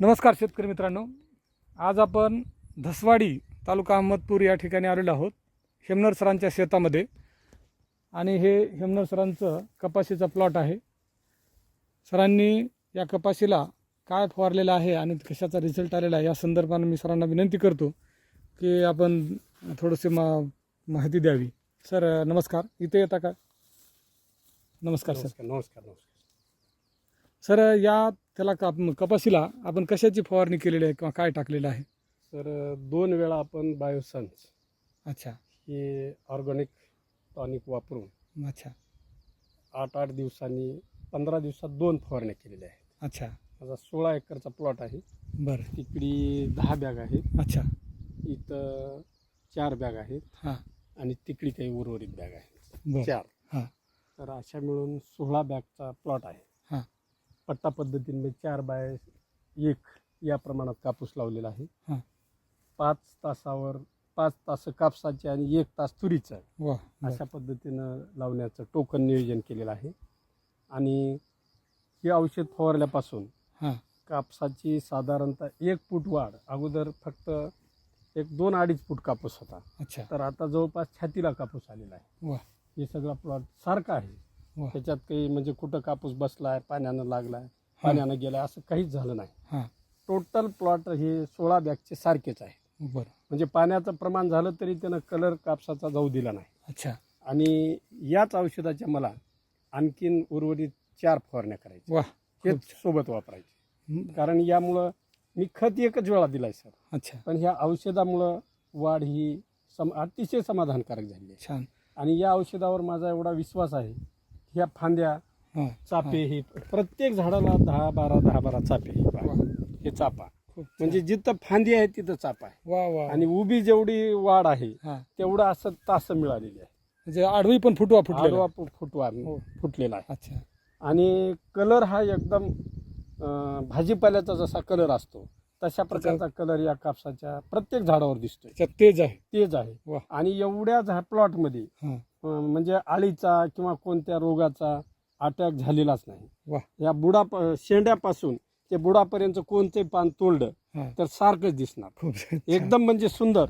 नमस्कार शेतकरी मित्रांनो. आज आपण धसवाडी तालुका अहमदपूर या ठिकाणी आलेलो आहोत. हेमनर सरांच्या शेतामध्ये. आणि हे हेमनर सरांचं कपाशीचा प्लॉट आहे. सरांनी या कपाशीला काय फवारलेलं आहे आणि कशाचा रिझल्ट आलेला आहे या संदर्भानं मी सरांना विनंती करतो की आपण थोडीशी मा माहिती द्यावी. सर नमस्कार. इथे येता का? नमस्कार सर. नमस्कार नमस्कार नमस्कार. सर या त्याला काप कपाशीला आपण कशाची फवारणी केलेली आहे किंवा काय टाकलेलं आहे? तर दोन वेळा आपण बायोसन्स अच्छा. हे ऑर्गॅनिक टॉनिक वापरून अच्छा. आठ आठ दिवसांनी पंधरा दिवसात दोन फवारण्या केलेल्या आहेत. अच्छा. माझा सोळा एकरचा प्लॉट आहे. बरं. तिकडी दहा बॅग आहेत. अच्छा. इथं चार बॅग आहेत हां. आणि तिकडी काही उर्वरित बॅग आहेत. चार. हां. तर अशा मिळून सोळा बॅगचा प्लॉट आहे. हां. पट्टा पद्धतीने चार बाय एक या प्रमाणात कापूस लावलेला आहे. हां. पाच तासावर पाच तास कापसाचे आणि एक तास तुरीचं वा अशा पद्धतीनं लावण्याचं टोकन नियोजन केलेलं आहे. आणि हे औषध फवारल्यापासून हां. कापसाची साधारणतः एक फूट वाढ अगोदर फक्त एक दोन अडीच फूट कापूस होता. अच्छा. तर आता जवळपास छातीला कापूस आलेला आहे. वा. हे सगळा प्लॉट सारखा आहे. वा. त्याच्यात काही म्हणजे कुठं कापूस बसलाय पाण्यानं लागलाय पाण्यानं गेलाय असं काहीच झालं नाही. हां. टोटल प्लॉट हे सोळा बॅगचे सारखेच आहे बरं. म्हणजे पाण्याचं प्रमाण झालं तरी त्यानं कलर कापसाचा जाऊ दिला नाही. अच्छा. आणि याच औषधाच्या मला आणखीन उर्वरित चार फवारण्या करायच्या वा. हेच सोबत वापरायचे कारण यामुळं मी खत एकच वेळा दिलाय सर. अच्छा. पण ह्या औषधामुळं वाढ ही सम अतिशय समाधानकारक झाली आहे. छान. आणि या औषधावर माझा एवढा विश्वास आहे ह्या फांद्या हां. चापे हे. प्रत्येक झाडाला दहा बारा दहा बारा चापे हे पहा. हे चापा. खूप म्हणजे जिथं फांदी आहे तिथं चापा आहे. वा वा आणि उभी जेवढी वाढ आहे हां. तेवढं असं तास मिळालेली आहे. म्हणजे आडवी पण फुटवा फुटलेला आडवा फु- फुटवा हो. फुटलेला आहे. अच्छा. आणि कलर हा एकदम अं, भाजीपाल्याचा जसा कलर असतो तशा प्रकारचा कलर या कापसाच्या प्रत्येक झाडावर दिसतोय. तेज आहे. तेच आहे. वा. आणि एवढ्या झा प्लॉटमध्ये हां. अं, म्हणजे आळीचा किंवा कोणत्या रोगाचा अटॅक झालेलाच नाही. या बुडा शेंड्यापासून ते बुडापर्यंत कोणते पान तोडलं तर सारखंच दिसणार. खूप. एकदम म्हणजे सुंदर.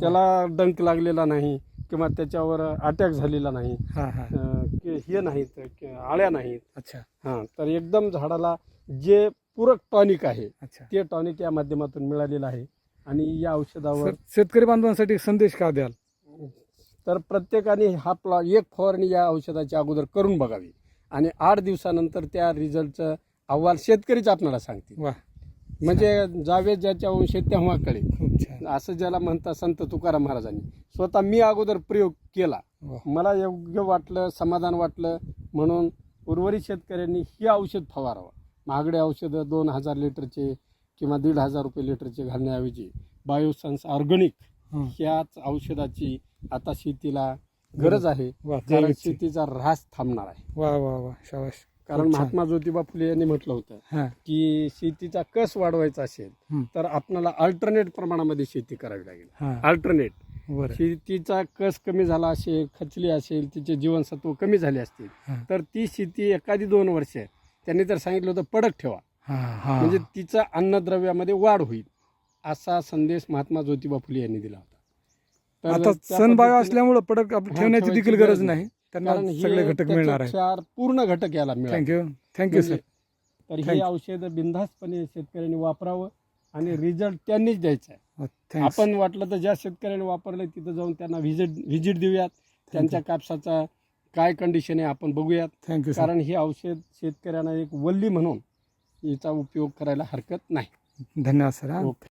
त्याला डंक लागलेला नाही किंवा त्याच्यावर अटॅक झालेला नाही. हां हां. अं, की हे नाहीत की आळ्या नाहीत. अच्छा. हां तर एकदम झाडाला जे पूरक टॉनिक आहे. अच्छा. ते टॉनिक या माध्यमातून मिळालेलं आहे. आणि या औषधावर सर शेतकरी बांधवांसाठी एक संदेश का द्याल? तर प्रत्येकाने हा प्लॉ एक फवारणी या औषधाची अगोदर करून बघावी. आणि आठ दिवसानंतर त्या रिझल्टचं अहवाल शेतकरीच आपल्याला सांगतील. वा. म्हणजे जावे ज्याच्या वंशे तेव्हा कळेल. खूप छान. असं ज्याला म्हणतात संत तुकाराम महाराजांनी. स्वतः मी अगोदर प्रयोग केला. वा. मला योग्य वाटलं समाधान वाटलं. म्हणून उर्वरित शेतकऱ्यांनी ही औषध फवारावं. महागडे औषधं दोन हजार लिटरचे किंवा दीड हजार रुपये लिटरचे घालण्याऐवजी बायोसन्स ऑर्गॅनिक ह्याच औषधाची आता शेतीला गरज आहे. कारण. शेतीचा ऱ्हास थांबणार आहे. वा वा वा शाबाश कारण. महात्मा ज्योतिबा फुले यांनी म्हटलं होतं की शेतीचा कस वाढवायचा असेल. तर आपल्याला अल्टरनेट प्रमाणामध्ये शेती करावी लागेल. अल्टरनेट शेतीचा कस कमी झाला असेल खचली असेल तिचे जीवनसत्व कमी झाले असतील तर ती शेती एखादी दोन वर्ष त्यांनी तर सांगितलं होतं पडक ठेवा. म्हणजे तिचा अन्नद्रव्यामध्ये वाढ होईल असा संदेश महात्मा ज्योतिबा फुले यांनी दिला होता. तर आता सण बायो पद्धतीनं- असल्यामुळं पडक ठेवण्याची देखील गरज नाही. त्यांना कारण सगळे घटक मिळणार आहे चार पूर्ण घटक याला थँक्यू थँक्यू सर तर हे. औषध बिनधास्तपणे शेतकऱ्यांनी वापरावं आणि रिझल्ट त्यांनीच द्यायचा आहे. थँक्स आपण वाटलं तर ज्या शेतकऱ्यांनी वापरलं तिथं जाऊन त्यांना व्हिजिट व्हिजिट देऊयात. त्यांच्या कापसाचा काय कंडिशन आहे आपण बघूयात. थँक्यू कारण हे औषध शेतकऱ्यांना एक वल्ली म्हणून याचा उपयोग करायला हरकत नाही. धन्यवाद सर ओके.